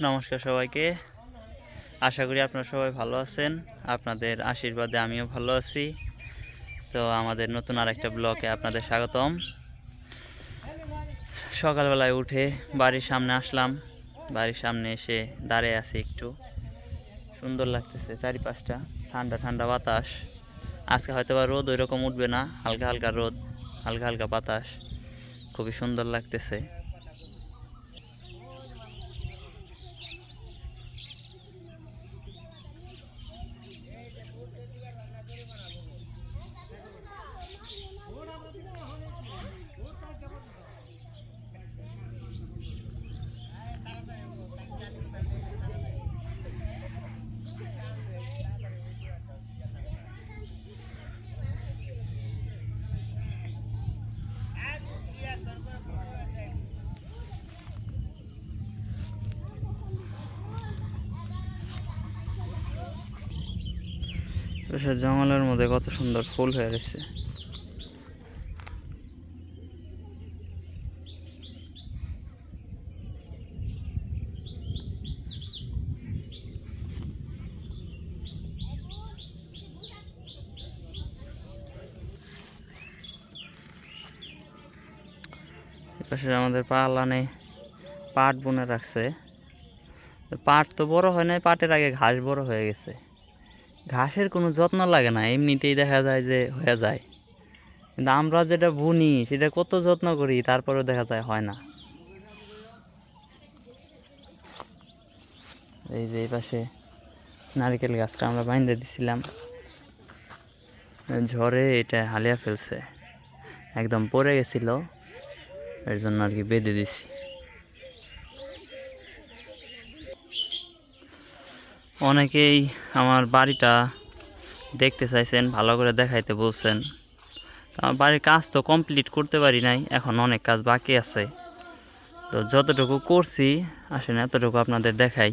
নমস্কার সবাইকে। আশা করি আপনারা সবাই ভালো আছেন। আপনাদের আশীর্বাদে আমিও ভালো আছি। তো আমাদের নতুন আরেকটা ব্লকে আপনাদের স্বাগতম। সকালবেলায় উঠে বাড়ির সামনে আসলাম। বাড়ির সামনে এসে দাঁড়িয়ে আছি একটু। সুন্দর লাগতেছে চারিপাশটা, ঠান্ডা ঠান্ডা বাতাস। আজকে হয়তো বা রোদ ওই রকম উঠবে না, হালকা হালকা রোদ, হালকা হালকা বাতাস। খুবই সুন্দর লাগতেছে। সে জঙ্গলের মধ্যে কত সুন্দর ফুল হয়ে গেছে এপাশে আমাদের পালানে পাট বুনে রাখছে। পাট তো বড় হয় নাই, পাটের আগে ঘাস বড় হয়ে গেছে। ঘাসের কোনো যত্ন লাগে না, এমনিতেই দেখা যায় যে হয়ে যায়। কিন্তু আমরা যেটা বুনি, সেটা কত যত্ন করি, তারপরেও দেখা যায় হয় না। এই যে এই পাশে নারকেল গাছটা আমরা বাইন্দে দিছিলাম। ঝড়ে এটা হালিয়া ফেলছে। একদম পড়ে গেছিল, এর জন্য আর কি বেঁধে দিছি। অনেকেই আমার বাড়িটা দেখতে চাইছেন, ভালো করে দেখাইতে বলছেন। আমার বাড়ির কাজ তো কমপ্লিট করতে পারি নাই, এখন অনেক কাজ বাকি আছে। তো যতটুকু করছি, আসেন এতটুকু আপনাদের দেখাই।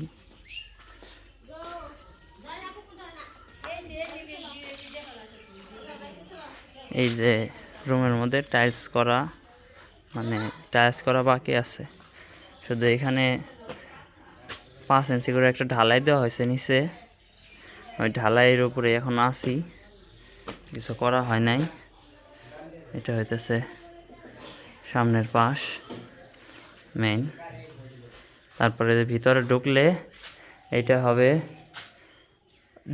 এই যে রুমের মধ্যে টাইলস করা মানে টাইলস করা বাকি আছে। শুধু এখানে পাঁচ ইঞ্চি করে একটা ঢালাই দেওয়া হয়েছে নিচে। ওই ঢালাইয়ের উপরে এখন আসি কিছু করা হয় নাই। এটা হইতেছে সামনের পাশ মেইন তারপরে ভিতরে ঢুকলে এটা হবে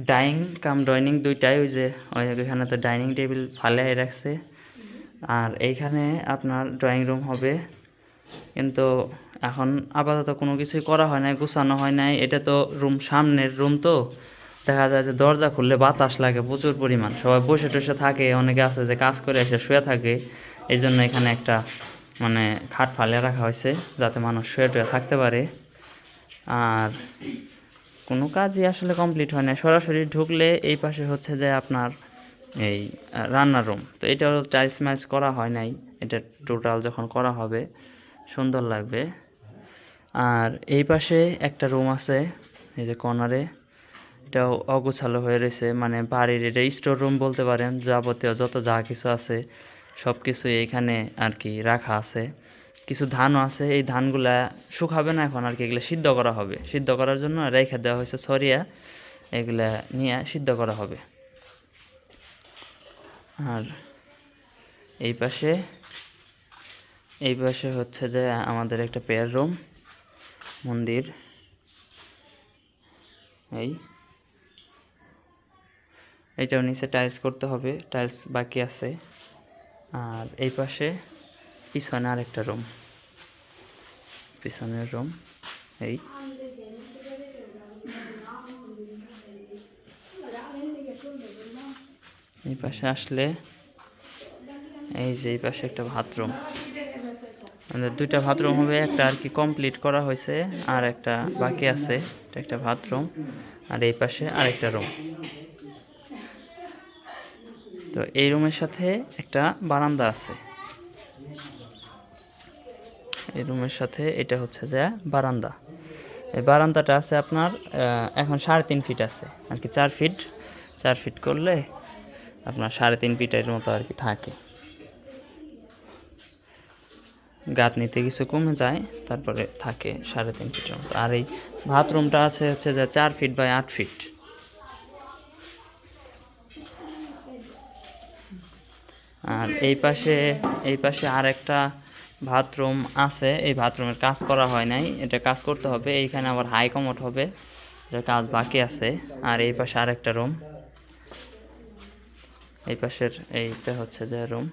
ডাইনিং, কাম ডাইনিং দুইটাই। ওই যে, ওই ওইখানে তো ডাইনিং টেবিল ফালাই রাখছে। আর এইখানে আপনার ড্রয়িং রুম হবে। কিন্তু এখন আপাতত কোনো কিছুই করা হয় নাই, গুছানো হয় নাই। এটা তো রুম সামনের রুম তো। দেখা যায় যে দরজা খুললে বাতাস লাগে প্রচুর পরিমাণ। সবাই বসে টসে থাকে, অনেকে আছে যে কাজ করে এসে শুয়ে থাকে। এই জন্য এখানে একটা মানে খাট ফালিয়ে রাখা হয়েছে, যাতে মানুষ শুয়ে টুয়ে থাকতে পারে। আর কোনো কাজই আসলে কমপ্লিট হয় না সরাসরি ঢুকলে এই পাশে হচ্ছে যে আপনার এই রান্নার রুম। তো এটাও টাইলস ম্যাচ করা হয় নাই। এটা টোটাল যখন করা হবে, সুন্দর লাগবে। আর এই পাশে একটা রুম আছে, এই যে কর্নারে এটাও অগোছালো হয়ে রয়েছে মানে বাড়ির এটা স্টোর রুম বলতে পারেন, যাবতীয় যত যা কিছু আছে সব কিছুই এখানে আর কি রাখা আছে। কিছু ধানও আছে, এই ধানগুলা শুকাবে না এখন আর কি, এগুলো সিদ্ধ করা হবে। সিদ্ধ করার জন্য রেখে দেওয়া হয়েছে সরিয়া, এগুলা নিয়ে সিদ্ধ করা হবে। আর এই পাশে এই পাশে হচ্ছে যে আমাদের একটা পেয়ার রুম মন্দির। এই। এটাও নিচে টাইলস করতে হবে টাইলস বাকি আছে। আর এই পাশে পিছনে আরেকটা রুম পিছনের রুম এই। এই পাশে আসলে, এই যে এই পাশে একটা বাথরুম দুইটা বাথরুম হবে, একটা আর কি কমপ্লিট করা হয়েছে আর একটা বাকি আছে, একটা বাথরুম আর এই পাশে আরেকটা রুম তো এই রুমের সাথে একটা বারান্দা আছে। এই রুমের সাথে এটা হচ্ছে যে বারান্দা। এই বারান্দাটা আছে আপনার এখন সাড়ে তিন ফিট আছে, আর কি চার ফিট চার ফিট করলে আপনার সাড়ে তিন ফিটের মতো আর কি থাকে। গাঁথনিতে কিছু কমে যায়, তারপরে থাকে সাড়ে তিন ফিটের মতো। আর এই বাথরুমটা আছে হচ্ছে যে চার ফিট বাই আট ফিট আর এই পাশে এই পাশে আর একটা বাথরুম আছে। এই বাথরুমের কাজ করা হয় নাই, এটা কাজ করতে হবে। এইখানে আবার হাই কমোড হবে, এটা কাজ বাকি আছে। আর এই পাশে আরেকটা রুম এই পাশের এইটা হচ্ছে যে রুম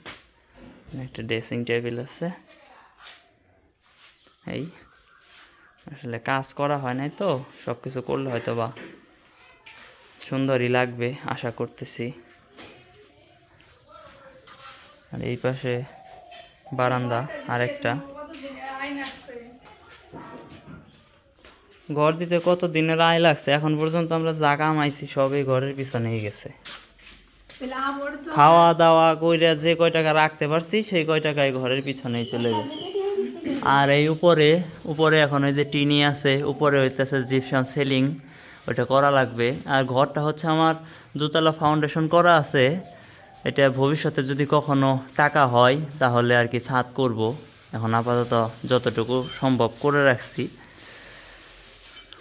একটা ড্রেসিং টেবিল আছে। এই আসলে কাজ করা হয় নাই তো সব কিছু করলে হয়তো বা সুন্দরই লাগবে আশা করতেছি। আর এই পাশে বারান্দা আরেকটা। ঘর দিতে কত দিনের আয় লাগছে? এখন পর্যন্ত আমরা জাগা মাইছি সবই ঘরের পিছনেই গেছে। খাওয়া দাওয়া কইরা যে কয় টাকা রাখতে পারছি সেই কয় টাকায় ঘরের পিছনেই চলে গেছে। আর এই উপরে উপরে এখন ওই যে টিনি আছে, উপরে হইতেছে জিপসাম সেলিং ওটা করা লাগবে। আর ঘরটা হচ্ছে আমার দুতলা ফাউন্ডেশন করা আছে। এটা ভবিষ্যতে যদি কখনো টাকা হয়, তাহলে আর কি ছাদ করব। এখন আপাতত যতটুকু সম্ভব করে রাখছি।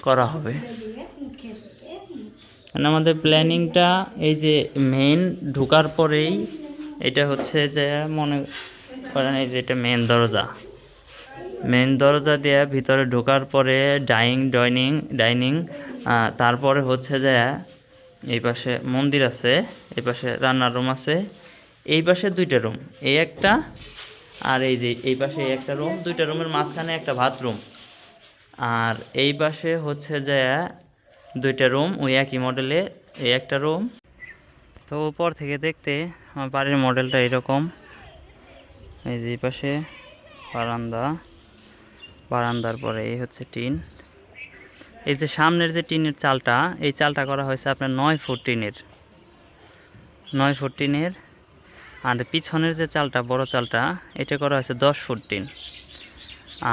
করা হবে। মানে আমাদের প্ল্যানিংটা এই যে মেন ঢুকার পরেই, এটা হচ্ছে যে মনে করেন এই যে এটা মেন দরজা। মেন দরজা দিয়ে ভিতরে ঢোকার পরে ডাইনিং ডাইনিং ডাইনিং তারপরে হচ্ছে যে এই পাশে মন্দির আছে, এই পাশে রান্নার রুম আছে, এই পাশে দুইটা রুম এই একটা আর এই যে এই পাশে এই একটা রুম দুইটা রুমের মাঝখানে একটা বাথরুম আর এই পাশে হচ্ছে যে দুইটা রুম ওই একই মডেলে এই একটা রুম তো উপর থেকে দেখতে আমার বাড়ির মডেলটা এরকম। এই যে এই পাশে বারান্দা। বারান্দার পরে, এই হচ্ছে টিন। এই যে সামনের যে টিনের চালটা, এই চালটা করা হয়েছে আপনার নয় ফুট টিনের। নয় ফুট টিনের। আর পিছনের যে চালটা, বড় চালটা, এটা করা হয়েছে দশ ফুট টিন।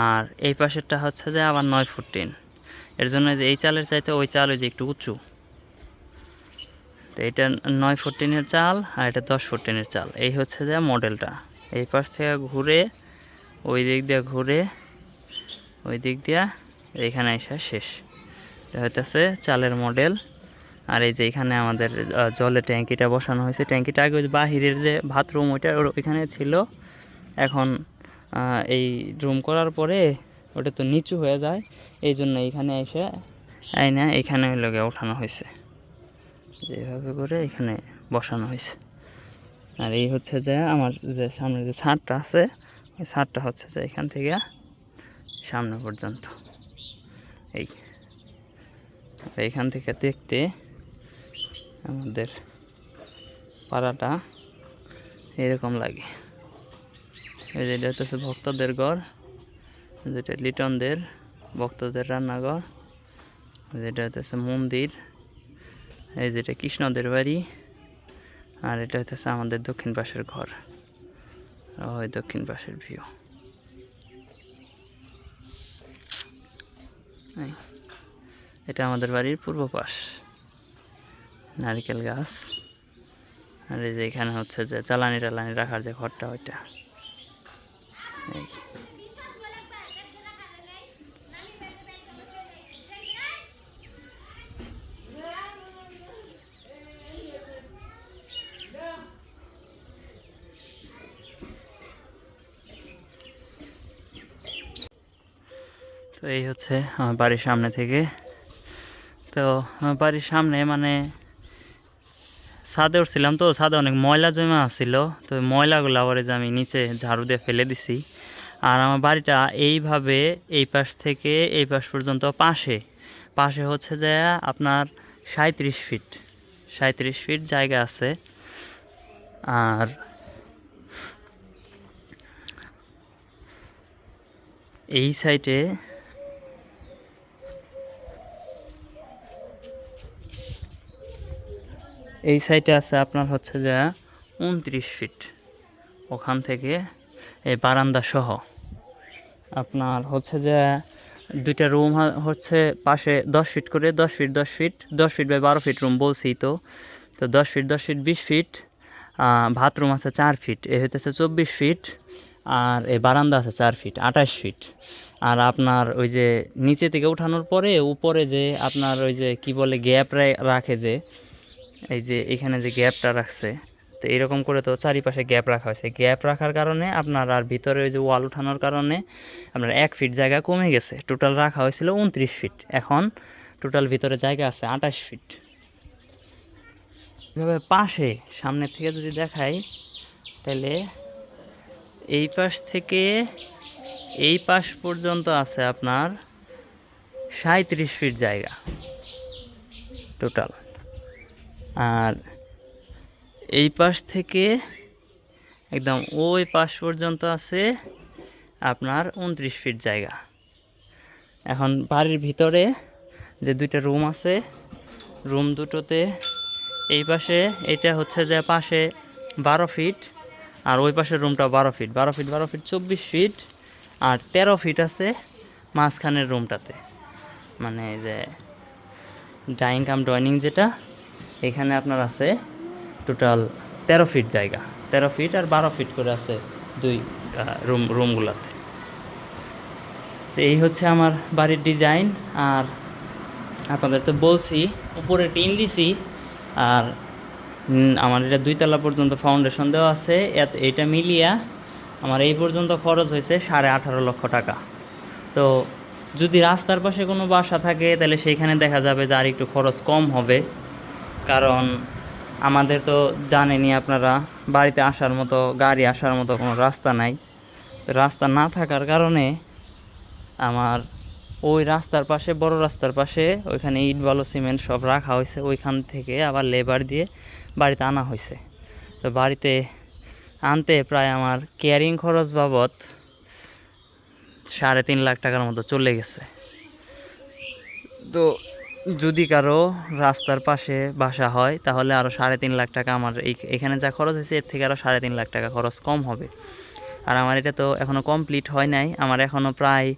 আর এই পাশেরটা হচ্ছে যে আবার নয় ফুট টিন। এর জন্য যে এই চালের চাইতে ওই চাল ওই যে একটু উঁচু। তো এটা নয় ফুট টিনের চাল আর এটা দশ ফুট টিনের চাল। এই হচ্ছে যে মডেলটা। এই পাশ থেকে ঘুরে, ওই দিক দিয়ে ঘুরে ওই দিক দিয়া এইখানে এসে শেষ। এটা হইতেছে চালের মডেল আর এই যে এখানে আমাদের জলের ট্যাঙ্কিটা বসানো হয়েছে। ট্যাঙ্কিটা আগে বাহিরের যে বাথরুম ওইটা ওইখানে ছিল। এখন এই রুম করার পরে ওটা তো নিচু হয়ে যায়। এই জন্য এইখানে এসে আইনা এখানে লগে ওঠানো হয়েছে। যেভাবে করে এখানে বসানো হয়েছে। আর এই হচ্ছে যে আমার যে সামনে যে ছাদটা আছে, ওই ছাদটা হচ্ছে যে এখান থেকে সামনে পর্যন্ত। এই। আর এইখান থেকে দেখতে আমাদের পাড়াটা এরকম লাগে। এই যে এটা হচ্ছে ভক্তদের ঘর, যেটা লিটনদের, ভক্তদের রান্নাঘর। যেটা হচ্ছে মন্দির, এই যেটা কৃষ্ণদের বাড়ি। আর এটা হচ্ছে আমাদের দক্ষিণ পাশের ঘর, ওই দক্ষিণ পাশের ভিউ এটা আমাদের বাড়ির পূর্ব পাশ। নারিকেল গাছ। আর এই যে এখানে হচ্ছে যে জ্বালানি টালানি রাখার যে ঘরটা ওইটা। এই হচ্ছে আমার বাড়ির সামনে থেকে। তো আমার বাড়ির সামনে মানে ছাদে উঠছিলাম তো, ছাদে অনেক ময়লা জমা আছিল। তো ময়লাগুলো আবার যে আমি নিচে ঝাড়ু দিয়ে ফেলে দিছি। আর আমার বাড়িটা এইভাবে এই পাশ থেকে এই পাশ পর্যন্ত পাশে। পাশে হচ্ছে যে আপনার সাঁত্রিশ ফিট সাঁত্রিশ ফিট জায়গা আছে। আর এই সাইডে এই সাইডে আছে আপনার হচ্ছে যে উনত্রিশ ফিট। ওখান থেকে এই বারান্দা সহ আপনার হচ্ছে যে দুইটা রুম হচ্ছে পাশে দশ ফিট করে, দশ ফিট দশ ফিট দশ ফিট বাই বারো ফিট রুম বলছি তো। তো দশ ফিট দশ ফিট, বিশ ফিট বাথরুম আছে চার ফিট, এ হইতেছে চব্বিশ ফিট আর এই বারান্দা আছে চার ফিট, আঠাশ ফিট। আর আপনার ওই যে নিচে থেকে উঠানোর পরে উপরে যে আপনার ওই যে কি বলে গ্যাপ রাখে যে এই যে এখানে যে গ্যাপটা রাখছে, তো এরকম করে তো চারিপাশে গ্যাপ রাখা হয়েছে। গ্যাপ রাখার কারণে আপনার আর ভিতরে ওই যে ওয়াল উঠানোর কারণে আপনার এক ফিট জায়গা কমে গেছে। টোটাল রাখা হয়েছিল উনত্রিশ ফিট। এখন টোটাল ভিতরে জায়গা আছে আঠাশ ফিট। এভাবে পাশে, সামনের থেকে যদি দেখাই, তাহলে এই পাশ থেকে এই পাশ পর্যন্ত আছে আপনার সাঁত্রিশ ফিট জায়গা। টোটাল আর এই পাশ থেকে একদম ওই পাশ পর্যন্ত আছে আপনার উনত্রিশ ফিট জায়গা। এখন বাড়ির ভিতরে যে দুইটা রুম আছে, রুম দুটোতে এই পাশে এটা হচ্ছে যে পাশে বারো ফিট আর ওই পাশের রুমটা বারো ফিট। বারো ফিট বারো ফিট, চব্বিশ ফিট আর তেরো ফিট আছে মাঝখানের রুমটাতে। মানে যে ডাইনিং কাম, ডাইনিং যেটা এখানে আপনার আছে টোটাল তেরো ফিট জায়গা। তেরো ফিট আর বারো ফিট করে আছে দুই রুম রুমগুলোতে তো এই হচ্ছে আমার বাড়ির ডিজাইন আর আপনাদের তো বলছি, উপরে টিন দিছি আর আমার এটা দুইতলা পর্যন্ত ফাউন্ডেশন দেওয়া আছে। এটা মিলিয়া আমার এই পর্যন্ত খরচ হয়েছে সাড়ে আঠারো লক্ষ টাকা। তো যদি রাস্তার পাশে কোনো বাসা থাকে, তাহলে সেইখানে দেখা যাবে যে আর একটু খরচ কম হবে। কারণ আমাদের তো জানেনই আপনারা, বাড়িতে আসার মতো, গাড়ি আসার মতো কোনো রাস্তা নাই। রাস্তা না থাকার কারণে আমার ওই রাস্তার পাশে, বড় রাস্তার পাশে ওইখানে ইট, বালু, সিমেন্ট সব রাখা হয়েছে। ওইখান থেকে আবার লেবার দিয়ে বাড়িতে আনা হয়েছে। তো বাড়িতে আনতে প্রায় আমার কেয়ারিং খরচ বাবদ সাড়ে তিন লাখ টাকার মতো চলে গেছে। তো যদি কারও রাস্তার পাশে বাসা হয়, তাহলে আরও সাড়ে তিন লাখ টাকা আমার এখানে যা খরচ হয়েছে, এর থেকে আরও সাড়ে তিন লাখ টাকা খরচ কম হবে। আর আমার এটা তো এখনও কমপ্লিট হয় নাই, আমার এখনও প্রায়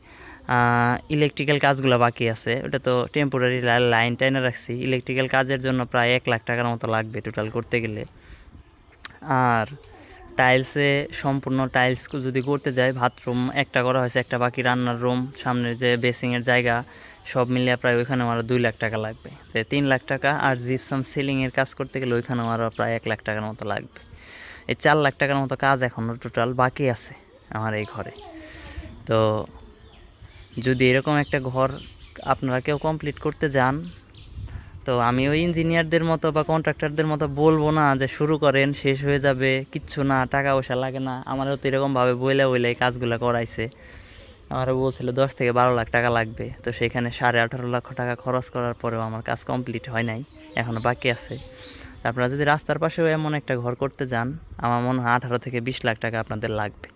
ইলেকট্রিক্যাল কাজগুলো বাকি আছে। ওটা তো টেম্পোরারি লাইন টাইনে রাখছি। ইলেকট্রিক্যাল কাজের জন্য প্রায় এক লাখ টাকার মতো লাগবে টোটাল করতে গেলে। আর টাইলসে সম্পূর্ণ টাইলস যদি করতে যাই বাথরুম একটা করা হয়েছে, একটা বাকি রান্নার রুম সামনের যে বেসিংয়ের জায়গা সব মিলিয়ে প্রায় ওইখানে আমার দুই লাখ টাকা লাগবে। তো তিন লাখ টাকা আর জিপসাম সিলিংয়ের কাজ করতে গেলে ওইখানে আমার প্রায় এক লাখ টাকার মতো লাগবে। এই চার লাখ টাকার মতো কাজ এখনও টোটাল বাকি আছে আমার এই ঘরে। তো যদি এরকম একটা ঘর আপনারা কেউ কমপ্লিট করতে যান, তো আমি ওই ইঞ্জিনিয়ারদের মতো বা কন্ট্রাক্টরদের মতো বলব না যে শুরু করেন, শেষ হয়ে যাবে, কিচ্ছু না, টাকা পয়সা লাগে না। আমারও তো এরকমভাবে বইলে বইলে এই কাজগুলো করাইছে। আমারও বলছিল, দশ থেকে বারো লাখ টাকা লাগবে। তো সেখানে সাড়ে আঠারো লক্ষ টাকা খরচ করার পরেও আমার কাজ কমপ্লিট হয় নাই এখনও বাকি আছে। আপনারা যদি রাস্তার পাশেও এমন একটা ঘর করতে যান, আমার মনে হয় আঠারো থেকে বিশ লাখ টাকা আপনাদের লাগবে।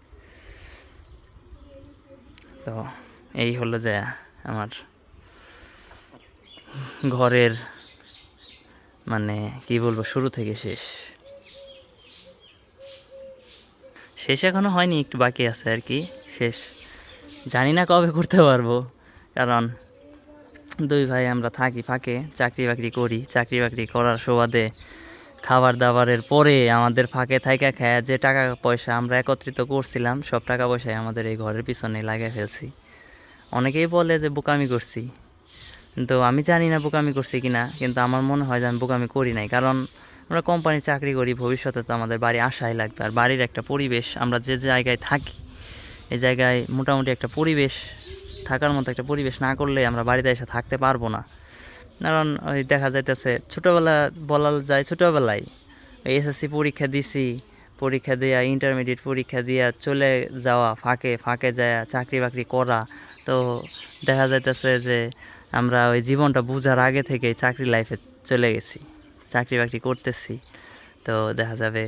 তো এই হলো যে আমার ঘরের মানে কি বলব, শুরু থেকে শেষ। শেষ এখনও হয়নি, একটু বাকি আছে আর কি। শেষ জানি না কবে করতে পারব। কারণ দুই ভাই আমরা থাকি ফাঁকে, চাকরি বাকরি করি, চাকরি বাকরি করার সুবাদে খাবার দাবারের পরে আমাদের ফাঁকে থাইকা খায় যে টাকা পয়সা আমরা একত্রিত করছিলাম, সব টাকা পয়সায় আমাদের এই ঘরের পিছনে লাগিয়ে ফেলছি। অনেকেই বলে যে বোকামি করছি। কিন্তু আমি জানি না বোকামি করছি কিনা, কিন্তু আমার মনে হয় যে আমি বোকামি করি নাই। কারণ আমরা কোম্পানি চাকরি করি, ভবিষ্যতে তো আমাদের বাড়ি আসাই লাগবে। আর বাড়ির একটা পরিবেশ, আমরা যে জায়গায় থাকি এই জায়গায় মোটামুটি একটা পরিবেশ, থাকার মতো একটা পরিবেশ না করলে আমরা বাড়িতে এসে থাকতে পারব না। কারণ ওই দেখা যাইতেছে, ছোটোবেলা বলা যায় ছোটোবেলায় এসএসসি পরীক্ষা দিছি, পরীক্ষা দেওয়া ইন্টারমিডিয়েট পরীক্ষা দিয়া চলে যাওয়া, ফাঁকে ফাঁকে যায়, চাকরি বাকরি করা। তো দেখা যাইতেছে যে আমরা ওই জীবনটা বোঝার আগে থেকেই চাকরি লাইফে চলে গেছি, চাকরি বাকরি করতেছি। তো দেখা যাবে,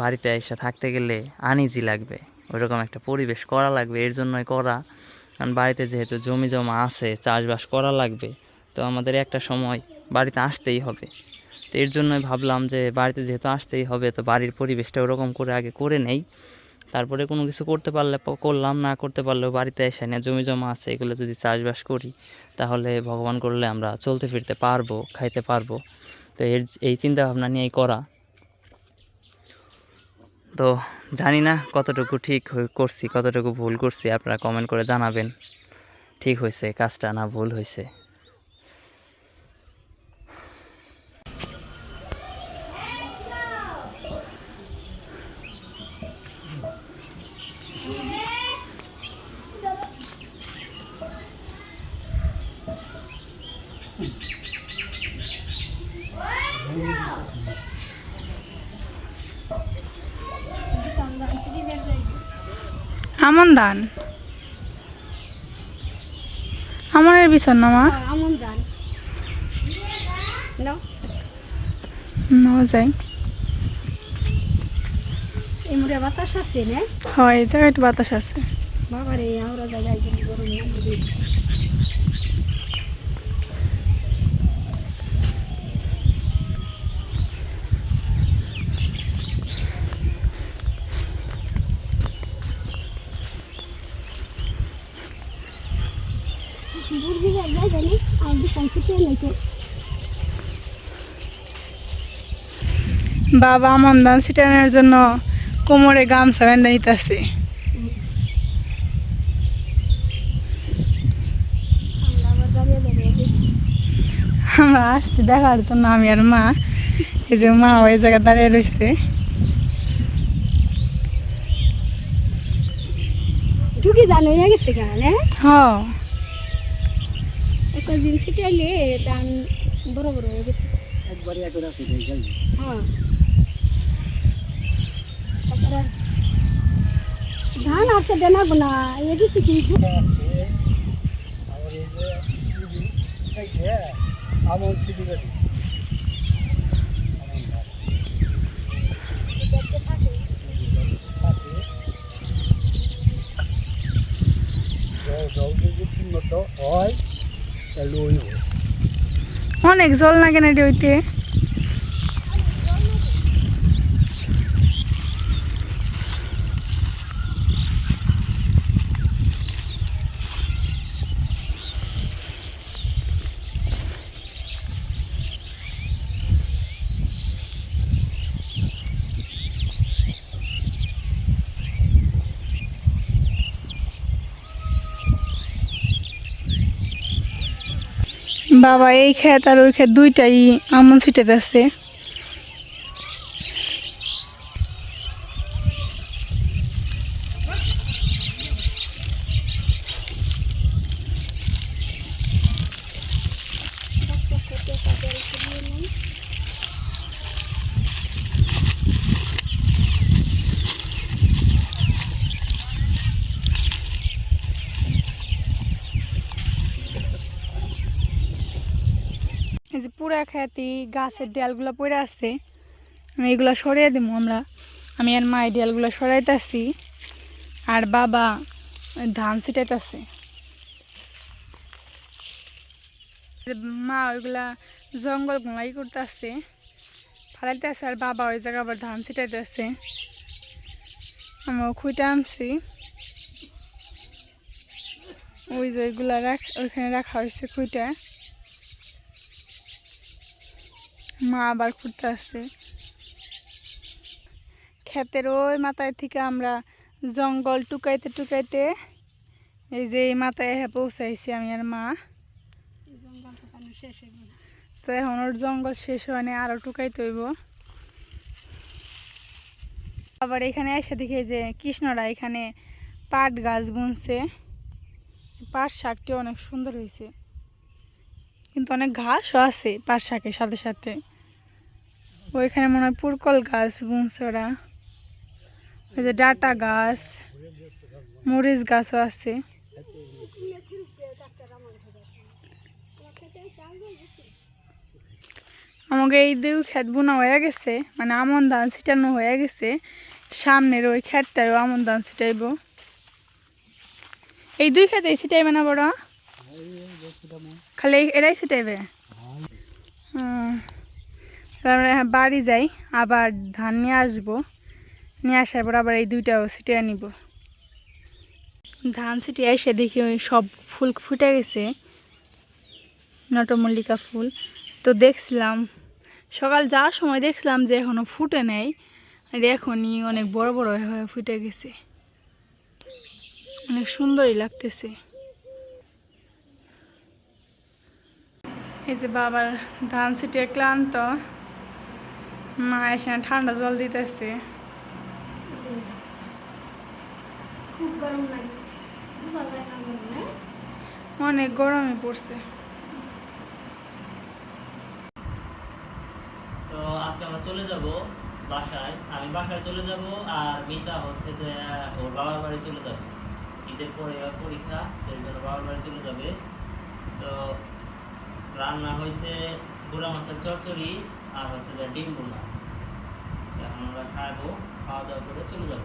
বাড়িতে এসে থাকতে গেলে আনইজি লাগবে। ওইরকম একটা পরিবেশ করা লাগবে, এর জন্যই করা। কারণ বাড়িতে যেহেতু জমি জমা আছে, চাষবাস করা লাগবে, তো আমাদের একটা সময় বাড়িতে আসতেই হবে। তো এর জন্যই ভাবলাম যে বাড়িতে যেহেতু আসতেই হবে, তো বাড়ির পরিবেশটা ওরকম করে আগে করে নেই। তারপরে কোনো কিছু করতে পারলে করলাম, না করতে পারলেও বাড়িতে এসে না জমি জমা আছে, এগুলো যদি চাষবাস করি, তাহলে ভগবান করলে আমরা চলতে ফিরতে পারব, খাইতে পারব। তো এর এই চিন্তাভাবনা নিয়েই করা। তো জানি না কতটুকু ঠিক করছি, কতটুকু ভুল করছি, আপনারা কমেন্ট করে জানাবেন। ঠিক হয়েছে, কাজটা না ভুল হয়েছে? আমন ধান আমনের বিছন না মা আমন ধান নাও যাই। এই বাতাস আছে না? হয় এই জায়গায় বাতাস আছে। বাবারে আমরা জায়গায় গরম লাগবে বুড়ি যায় জানি আর দোকান ছুটে নিয়েছে বাবা আমন ধান ছিটানোর জন্য কোমরে গামছা বেঁধে নিতেছে। আমরা আসছি দেখার জন্য আমি আর মা। এই যে মা ওই জায়গায় দাঁড়িয়ে রয়েছে। ঢুকে জানো হয়ে গেছে কেন একটা বড় বড় হয়ে গেছে। হ্যাঁ তারপরে ধান আছে দেনা গোনা এদিকে কিন্তু হয় তাহলে ওই হয় অনেক জল না কেন এটি হইতে বাবা এই খেত আর ওই খেত দুইটাই আমন ছিটে আছে খেতি, গাছের ডালগুলো পড়ে আছে। আমি এগুলো সরিয়ে দিব আমরা। আমি আর মা এই ডালগুলো সরাইতেছি। আর বাবা ধান ছিটাইতেছে। মা ওইগুলা জঙ্গল ঘুমাই করতেছে। ফালাইতেছে আর বাবা ওই জায়গায় আবার ধান ছিটাইতেছে। আমরা খুঁটে আনছি। ওই যে ওইগুলা রাখ, ওইখানে রাখা হয়েছে খুঁটা মা আবার ঘুরতে আসছে। ক্ষেতের ওই মাথায় থেকে আমরা জঙ্গল টুকাইতে টুকাইতে এই যে এই মাথায় হ্যাঁ পৌঁছাইছি আমি আর মা। তো এখন ওর জঙ্গল শেষ হয়নি আরও টুকাইতে হইব। আবার এখানে এসে দেখি যে কৃষ্ণরা এখানে পাট গাছ বুনছে। পাট শাকটি অনেক সুন্দর হয়েছে কিন্তু অনেক ঘাসও আছে পাট শাকের সাথে সাথে। ওইখানে মনে হয় পুরকল গাছ বুনছে ওই যে ডাটা গাছ, মরিচ গাছও আছে। আমাকে এই দুই ক্ষেত বোনা হয়ে গেছে মানে আমন ধান ছিটানো হয়ে গেছে। সামনের ওই ক্ষেতটাও আমন ধান ছিটাইব। এই দুই ক্ষেতে ছিটাইবে না বড়? খালি এরাই ছিটাইবে? হুম। তারপরে হ্যাঁ, বাড়ি যাই আবার ধান নিয়ে আসব। নিয়ে আসার পর আবার এই দুইটাও ছিটিয়ে নিব। ধান ছিটিয়ে এসে দেখি ওই সব ফুল ফুটে গেছে। নটমল্লিকা ফুল। তো দেখছিলাম সকাল যাওয়ার সময় দেখছিলাম যে এখনও ফুটে নেই। আর এখনই অনেক বড় বড় হয়ে ফুটে গেছে। অনেক সুন্দরই লাগতেছে। এই যে বাবার ধান ছিটিয়ে ক্লান্ত মা এখানে ঠান্ডা জল দিতেছে। না অনেক গরমে পড়ছে। তো আজকে আমরা চলে যাব বাসায়। আমি বাসায় চলে যাব আর মিতা হচ্ছে যে ওর বাবার বাড়ি চলে যাবে। ঈদের পরে পরীক্ষা এর জন্য বাবার বাড়ি চলে যাবে। তো রান্না হয়েছে বুড়া মাছের চচ্চড়ি আর হচ্ছে ডিম বোনা এখন আমরা খাব, খাওয়া দাওয়া করে চলে যাব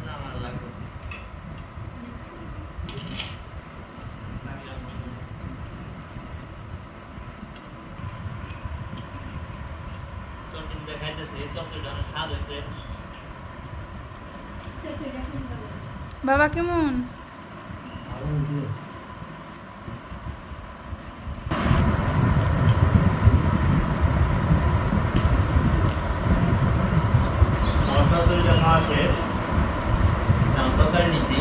না আমার লাগবে চচ্চড়ি অনেক স্বাদ হয়েছে বাবা কেমন ভালো হয়েছে সরাসরি খাওয়া শেষ এখন তরকারি নিচ্ছি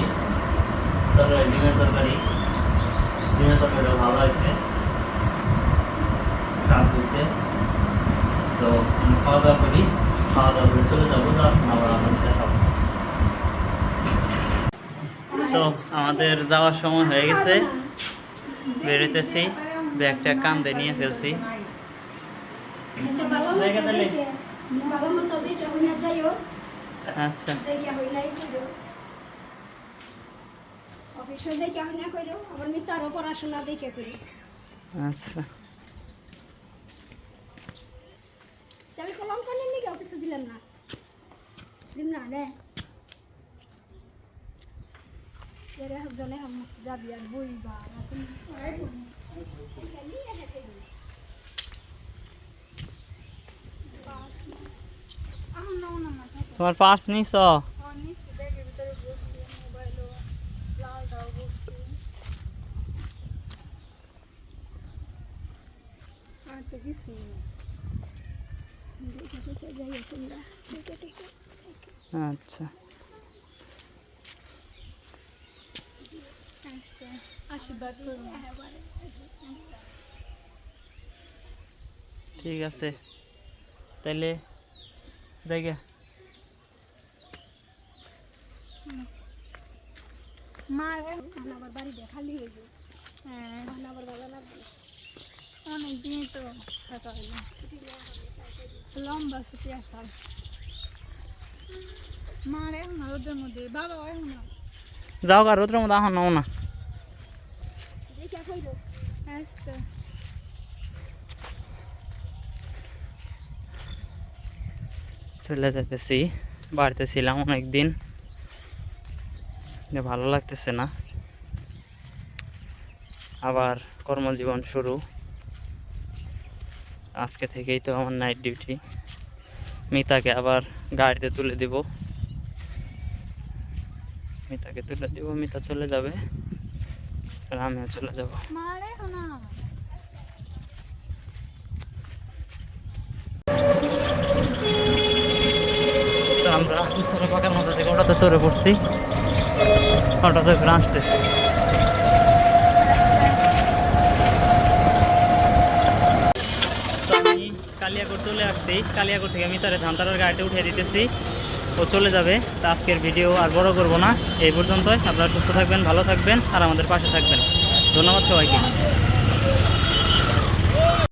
তরকারি ডিমের তরকারি ডিমের তরকারিটা ভালো হয়েছে স্বাদ হয়েছে তো আমি খাওয়া দাওয়া করি খাওয়া দাওয়া করে চলে যাব তখন আবার আপনাদের দেখাবো তো আমাদের যাওয়ার সময় হয়ে গেছে। বেরোতেছি ব্যাগটা কান্দে নিয়ে ফেলছি। আচ্ছা আচ্ছা। পড়াশোনা দেখে করি আচ্ছা। তাহলে কলম কানে নিকে অফিসে দিলেন না। দিন না। এরে জনে হাম যাবি আর বই বা এখন আহ না না মাথা তোমার। পার্স নিছ নিচ্ছি ব্যাগের ভিতরে বসছি মোবাইলও লালটাও বসছি আর তো কিছু নেই দেখে দেখে যাইও তোমরা দেখে দেখে আচ্ছা আচ্ছা আশীর্বাদ করুন ঠিক আছে তাইলে দেখে মা এখন আবার বাড়িতে খালি হয়ে যাবে হ্যাঁ এখন আবার ভালো লাগবে অনেক দিন তো থাকা হইল লম্বা ছুটি আসার মার এখন না রোদের মধ্যে বাবা এখন না যাও গা রোদ্রের মধ্যে আহ নাও না দেখে কইরো আচ্ছা। চলে যেতেছি বাড়িতে ছিলাম অনেকদিন ভালো লাগতেছে না। আবার কর্মজীবন শুরু। আজকে থেকেই তো আমার নাইট ডিউটি মিতাকে আবার গাড়িতে তুলে দিব। মিতাকে তুলে দিব মিতা চলে যাবে। আর আমিও চলে যাব। আমরা উচ্চরে পাকার মধ্যে থেকে ওটাতে সরে পড়ছি। ওটাতে আসতেছি। চলে আসছি। কালিয়াকোট থেকে আমি তার ধানতারার গাড়িতে উঠে দিতেছি। ও চলে যাবে। তা আজকের ভিডিও আর বড় করব না। এই পর্যন্তই। আপনারা সুস্থ থাকবেন, ভালো থাকবেন, আর আমাদের পাশে থাকবেন। ধন্যবাদ সবাইকে।